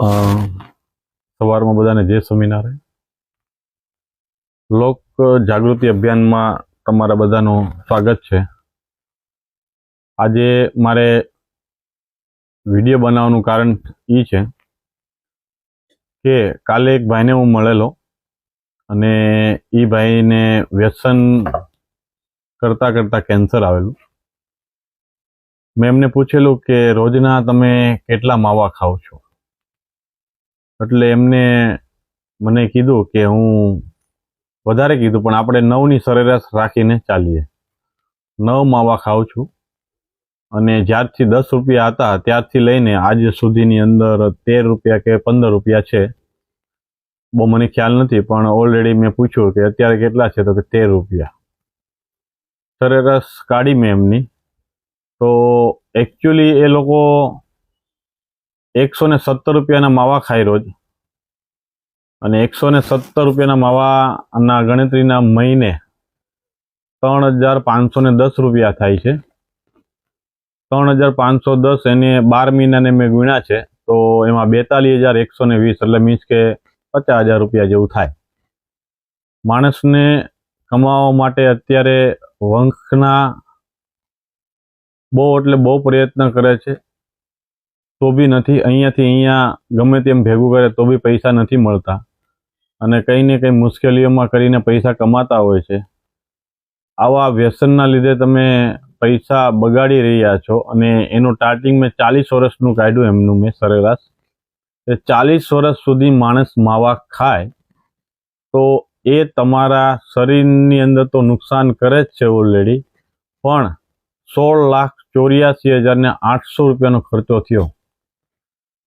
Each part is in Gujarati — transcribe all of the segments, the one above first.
સવારમાં બધાને જય સ્વામિનારાયણ. લોક જાગૃતિ અભિયાનમાં તમારા બધાનું સ્વાગત છે. આજે મારે વીડિયો બનાવવાનું કારણ એ છે કે કાલે એક ભાઈને હું મળેલો અને એ ભાઈને વ્યસન કરતાં કરતાં કેન્સર આવેલું. મેં એમને પૂછેલું કે, રોજના તમે કેટલા માવા ખાઓ છો? એટલે એમને મને કીધું કે હું વધારે કીધું, પણ આપણે નવની સરેરાશ રાખીને ચાલીએ. નવ માવા ખાઉં છું. અને જ્યારથી દસ રૂપિયા હતા, ત્યારથી લઈને આજ સુધીની અંદર તેર રૂપિયા કે પંદર રૂપિયા છે. બહુ મને ખ્યાલ નથી, પણ ઓલરેડી મેં પૂછ્યું કે અત્યારે કેટલા છે, તો કે તેર રૂપિયા. સરેરાશ કાઢી મેં એમની. તો એકચ્યુઅલી એ લોકો એકસો ને સત્તર રૂપિયાના માવા ખાય રોજ. અને એકસો ને સત્તર રૂપિયાના માવાના ગણતરીના મહિને ત્રણ હજાર પાંચસો ને દસ રૂપિયા થાય છે. ત્રણ હજાર પાંચસો દસ એને બાર મહિનાને મેં ગુણ્યા છે, તો એમાં બેતાલીસ હજાર એકસો ને વીસ એટલે મીન્સ કે પચાસ હજાર રૂપિયા જેવું થાય. માણસને કમાવા માટે અત્યારે વંશના બહુ એટલે બહુ પ્રયત્ન કરે છે. તો બી નથી. અહીંયાથી અહીંયા ગમે તેમ ભેગું કરે તો બી પૈસા નથી મળતા. અને કંઈ ને કંઈ મુશ્કેલીઓમાં કરીને પૈસા કમાતા હોય છે. આવા વ્યસનના લીધે તમે પૈસા બગાડી રહ્યા છો અને એનું સ્ટાર્ટિંગ મેં ચાલીસ વર્ષનું કાઢ્યું એમનું મેં સરેરાશ. એ ચાલીસ વર્ષ સુધી માણસ માવા ખાય તો એ તમારા શરીરની અંદર તો નુકસાન કરે જ છે ઓલરેડી પણ સોળ લાખ ચોર્યાસી હજારને આઠસો રૂપિયાનો ખર્ચો થયો.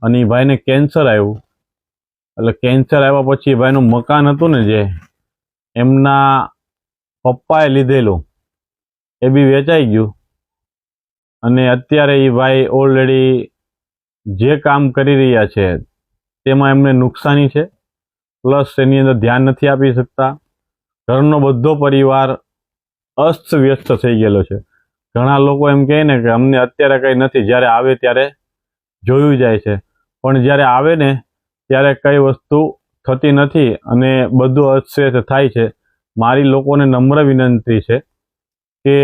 અને એ ભાઈને કેન્સર આવ્યું. એટલે કેન્સર આવ્યા પછી એ ભાઈનું મકાન હતું ને જે, એમના પપ્પાએ લીધેલું. એ બી વેચાઈ ગયું. અને અત્યારે એ ભાઈ ઓલરેડી જે કામ કરી રહ્યા છે, તેમાં એમને નુકસાની છે. પ્લસ એની અંદર ધ્યાન નથી આપી શકતા. ઘરનો બધો પરિવાર અસ્ત વ્યસ્ત થઈ ગયેલો છે. ઘણા લોકો એમ કહે ને કે અમને અત્યારે કંઈ નથી, જ્યારે આવે ત્યારે જોયું જાય છે. પણ જ્યારે આવે ને, ત્યારે કઈ વસ્તુ થતી નથી અને બધું અશ્રેષ્ઠ થાય છે. મારી લોકોને નમ્ર વિનંતી છે કે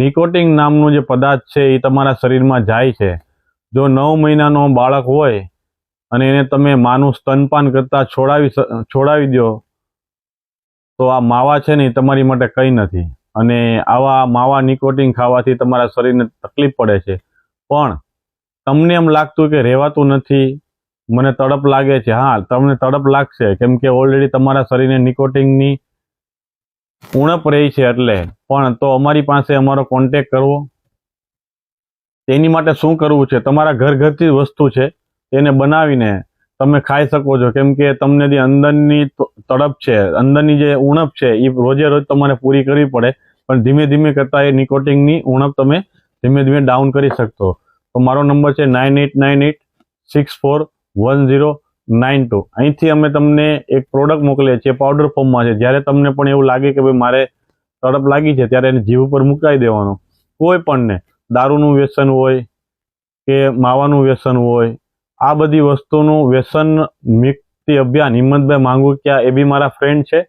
નિકોટિંગ નામનું જે પદાર્થ છે એ તમારા શરીરમાં જાય છે. જો નવ મહિનાનો બાળક હોય અને એને તમે માનું સ્તનપાન કરતાં છોડાવી છોડાવી દો, તો આ માવા છે ને એ તમારી માટે કંઈ નથી. અને આવા માવા નિકોટિંગ ખાવાથી તમારા શરીરને તકલીફ પડે છે. પણ તમને એમ લાગતું કે રહેવાતું નથી મને તડપ લાગે છે. હા, તમને તડપ લાગશે. કેમ કે ઓલરેડી તમારા શરીરને નિકોટિનની ઉણપ રહી છે એટલે. પણ તો અમારી પાસે અમારો કોન્ટેક કરવો. તેની માટે શું કરવું છે? તમારા ઘર ઘરથી વસ્તુ છે. તેને બનાવીને તમે ખાઈ શકો છો. કેમ કે તમને જે અંદરની તડપ છે, અંદરની જે ઉણપ છે એ રોજે રોજ તમારે પૂરી કરવી પડે. પણ ધીમે ધીમે કરતાં એ નિકોટિનની ઉણપ તમે ધીમે ધીમે ડાઉન કરી શકશો તો મારો નંબર છે nine eight nine eight six four one zero nine two અહીંથી અમે તમને એક પ્રોડક્ટ મોકલીએ છીએ પાવડર ફોર્મમાં છે. જ્યારે તમને પણ એવું લાગે કે ભાઈ મારે તડપ લાગી છે, ત્યારે એને જીવ ઉપર મુકાઈ દેવાનો. કોઈ પણને દારૂનું વ્યસન હોય કે માવાનું વ્યસન હોય, આ બધી વસ્તુનું વ્યસન મુક્તિ અભિયાન હિંમતભાઈ માંગુકિયા એ બી મારા ફ્રેન્ડ છે.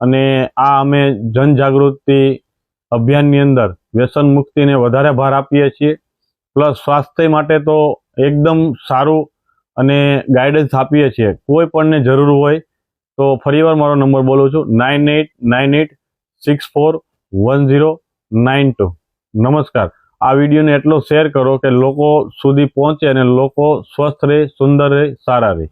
અને આ અમે જનજાગૃતિ અભિયાનની અંદર વ્યસન મુક્તિને વધારે ભાર આપીએ છીએ. પ્લસ સ્વાસ્થ્ય માટે તો એકદમ સારું અને ગાઈડન્સ આપીએ છીએ. કોઈ પણને જરૂર હોય તો ફરીવાર મારો નંબર બોલું છું. Nine eight nine eight six four one zero nine two નમસ્કાર. આ વિડીયોને એટલો શેર કરો કે લોકો સુધી પહોંચે અને લોકો સ્વસ્થ રહે, સુંદર રહે, સારા રહે.